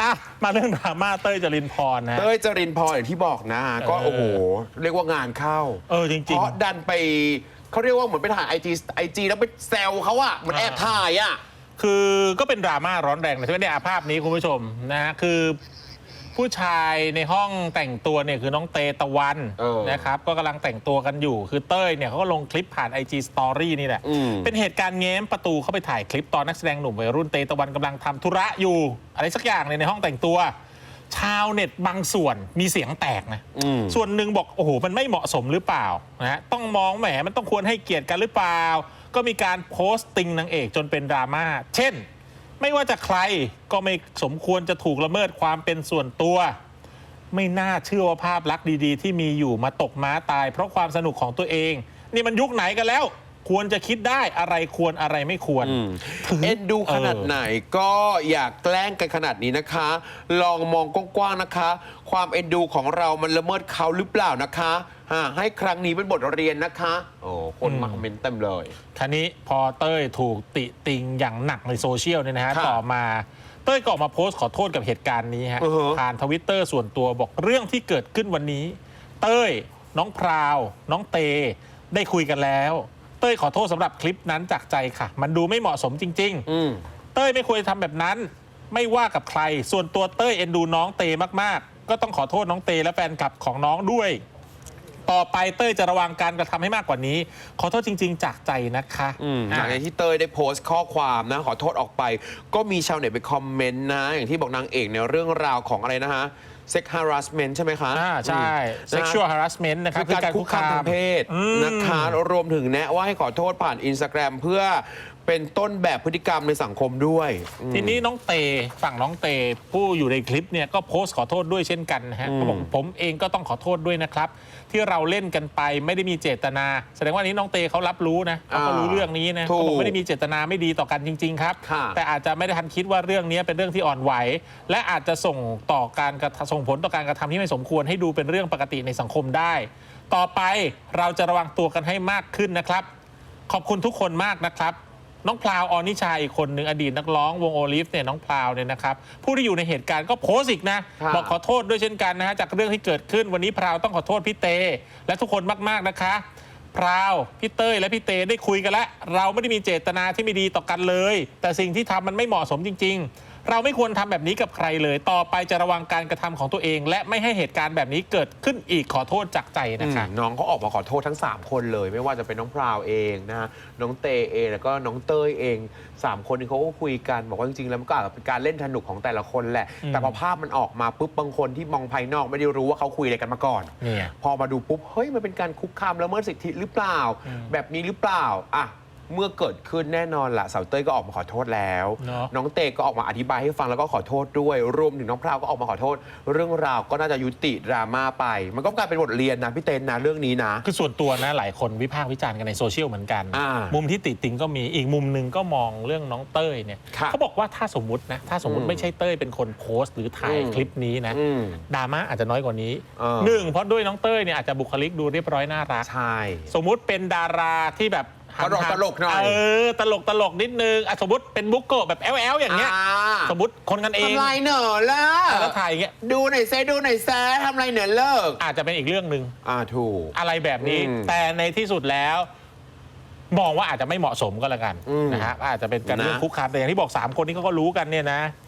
อะมาเรื่องดราม่าเต้ยจรินพรนะ เต้ยจรินพรอย่างที่บอกนะ ก็เออ โอ้โห เรียกว่างานเข้า เออจริง เพราะดันไปเขาเรียกว่าเหมือนไปถ่ายไอจีไอจีแล้วไปแซวเขาอะเหมือนแอบถ่ายอะ ๆ คือก็เป็นดราม่าร้อนแรงนะที่ไม่ได้อาภาพนี้คุณผู้ชมนะฮะคือ ผู้ชายในห้องแต่งตัวเนี่ยคือน้องเตตะวันเออนะครับก็กำลังแต่งตัวกันอยู่คือเต้ยเนี่ยเขาก็ลงคลิปผ่าน IG Story นี่แหละ อืม เป็นเหตุการณ์แง้มประตูเข้าไปถ่ายคลิปตอนนักแสดงหนุ่มวัยรุ่นเตตะวันกำลังทำธุระอยู่ อะไรสักอย่างเลยในห้องแต่งตัว ชาวเน็ตบางส่วนมีเสียงแตกนะ อืม ส่วนหนึ่งบอก โอ้โห มันไม่เหมาะสมหรือเปล่านะฮะต้องมองแหมมันต้องควรให้เกียรติกันหรือเปล่า ก็มีการโพสต์ติงนางเอกจนเป็นดราม่าเช่น ไม่ว่าจะใครก็ไม่สมควรจะถูกละเมิดความเป็นส่วนตัว ไม่น่าเชื่อว่าภาพลักษณ์ดีๆ ที่มีอยู่มาตกม้าตาย เพราะความสนุกของตัวเอง นี่มันยุคไหนกันแล้ว ควรจะคิดได้อะไรควรอะไรไม่ควรอืมถึงเอ็นดูขนาดเออไหนก็อยากแกล้งกันขนาดนี้นะคะ ลองมองกว้างๆนะคะ ความเอ็นดูของเรามันละเมิดเขาหรือเปล่านะคะอ่าให้ครั้งนี้เป็นบทเรียนนะคะ โอ้คนมาคอมเมนต์เต็มเลยทีนี้พอเต้ยถูกติติงอย่างหนักในโซเชียลเนี่ยนะฮะครับต่อมาเต้ยก็ออกมาโพสต์ขอโทษกับเหตุการณ์นี้ฮะอือฮะ ผ่านทวิตเตอร์ส่วนตัวบอกเรื่องที่เกิดขึ้นวันนี้ เต้ย น้องพราว น้องเต ได้คุยกันแล้ว เต้ยขอโทษสำหรับคลิปนั้นจากใจค่ะ มันดูไม่เหมาะสมจริงๆอืมเต้ยไม่ควรทำแบบนั้น ไม่ว่ากับใคร ส่วนตัวเต้ยเอ็นดูน้องเตมากๆ ก็ต้องขอโทษน้องเตและแฟนคลับของน้องด้วย ต่อไปเต้ยจะระวังการกระทำให้มากกว่านี้ ขอโทษจริง ๆ จากใจนะคะอืมหอะลังจากที่เต้ยได้โพสต์ข้อความนะ ขอโทษออกไป ก็มีชาวเน็ตไปคอมเมนต์นะ อย่างที่บอกนางเอกในเรื่องราวของอะไรนะฮะ sex harassment ใช่ไหมคะอ่าใช่ อืม sexual harassment นะครับคือการคุกคามทางเพศอืม นะคะรวมถึงแนะว่าให้ขอโทษผ่านอินสตาแกรมเพื่อ เป็นต้นแบบพฤติกรรมในสังคมด้วยอืมทีนี้น้องเตฝั่งน้องเตผู้อยู่ในคลิปเนี่ยก็โพสต์ขอโทษด้วยเช่นกันนะฮะอืมเขาบอกผมเองก็ต้องขอโทษด้วยนะครับ ที่เราเล่นกันไปไม่ได้มีเจตนา แสดงว่านี้น้องเตเขารับรู้นะเขาก็รู้เรื่องนี้นะถูกเขาบอกไม่ได้มีเจตนาไม่ดีต่อกันจริง ๆ ครับค่ะแต่อาจจะไม่ได้ทันคิดว่าเรื่องนี้เป็นเรื่องที่อ่อนไหว และอาจจะส่งต่อการกระทำส่งผลต่อการกระทำที่ไม่สมควรให้ดูเป็นเรื่องปกติในสังคมได้ ต่อไปเราจะระวังตัวกันให้มากขึ้นนะครับ ขอบคุณทุกคนมากนะครับ น้องพลาวออนิชาอีกคนหนึ่งอดีตนักร้องวงโอลิฟเนี่ยน้องพลาวเนี่ยนะครับผู้ที่อยู่ในเหตุการณ์ก็โพสต์อีกนะค่ะบอกขอโทษด้วยเช่นกันนะฮะจากเรื่องที่เกิดขึ้นวันนี้พราวต้องขอโทษพี่เต และทุกคนมากๆนะคะ พราวพี่เต้ยและพี่เตได้คุยกันแล้ว เราไม่ได้มีเจตนาที่ไม่ดีต่อกันเลย แต่สิ่งที่ทำมันไม่เหมาะสมจริง ๆ เราไม่ควรทำแบบนี้กับใครเลย ต่อไปจะระวังการกระทำของตัวเอง และไม่ให้เหตุการณ์แบบนี้เกิดขึ้นอีกขอโทษจากใจนะคะอืมน้องเขาออกมาขอโทษทั้ง 3 คนเลย ไม่ว่าจะเป็นน้องพราวเองนะฮะน้องเตเองแล้วก็น้องเต้ยเอง 3 คนนี้เขาก็คุยกันบอกว่าจริงๆแล้วมันก็อาจจะเป็นการเล่นสนุกของแต่ละคนแหละอืมแต่พอภาพมันออกมาปุ๊บบางคนที่มองภายนอกไม่ได้รู้ว่าเขาคุยอะไรกันมาก่อนเนี่ยพอมาดูปุ๊บเฮ้ยมันเป็นการคุกคามละเมิดสิทธิหรือเปล่าอืมแบบนี้หรือเปล่าอะ เมื่อเกิดขึ้นแน่นอนล่ะสาวเต้ยก็ออกมาขอโทษแล้ว เนอะ น้องเตก็ออกมาอธิบายให้ฟังแล้วก็ขอโทษด้วย รวมถึงน้องพราวก็ออกมาขอโทษ เรื่องราวก็น่าจะยุติดราม่าไป มันก็กลายเป็นบทเรียนนะพี่เต้นนะเรื่องนี้นะ คือส่วนตัวนะหลายคนวิพากษ์วิจารณ์กันในโซเชียลเหมือนกัน อ่ามุมที่ติติงก็มีอีกมุมหนึ่งก็มองเรื่องน้องเต้ยเนี่ยครับเขาบอกว่าถ้าสมมตินะถ้าสมมติอืมไม่ใช่เต้ยเป็นคนโพสต์ หรือถ่ายอืม คลิปนี้นะอืม ดราม่าอาจจะน้อยกว่านี้เออ หนึ่งเพราะด้วยน้องเต้ยเนี่ยอาจจะบุคลิกดูเรียบร้อยน่ารัก ใช่ สมมุติเป็นดาราที่แบบหัน ตลกทางตลกหน่อย เออตลกตลกนิดนึงอะสมมติเป็นบุกโกะแบบแอลแอลอย่างเงี้ยอ่า สมมติคนกันเองทำไรเหนอล่ะแล้วถ่ายอย่างเงี้ยดูหน่อยเซดูหน่อยแซทำไรเหนอเลิกอาจจะเป็นอีกเรื่องหนึ่งอ่าถูก อะไรแบบนี้ อืมแต่ในที่สุดแล้ว มองว่าอาจจะไม่เหมาะสมก็แล้วกันอืมนะฮะอาจจะเป็นการเรื่องนะ คุกคามแต่อย่างที่บอก3คนนี้เขาก็รู้กันเนี่ยนะ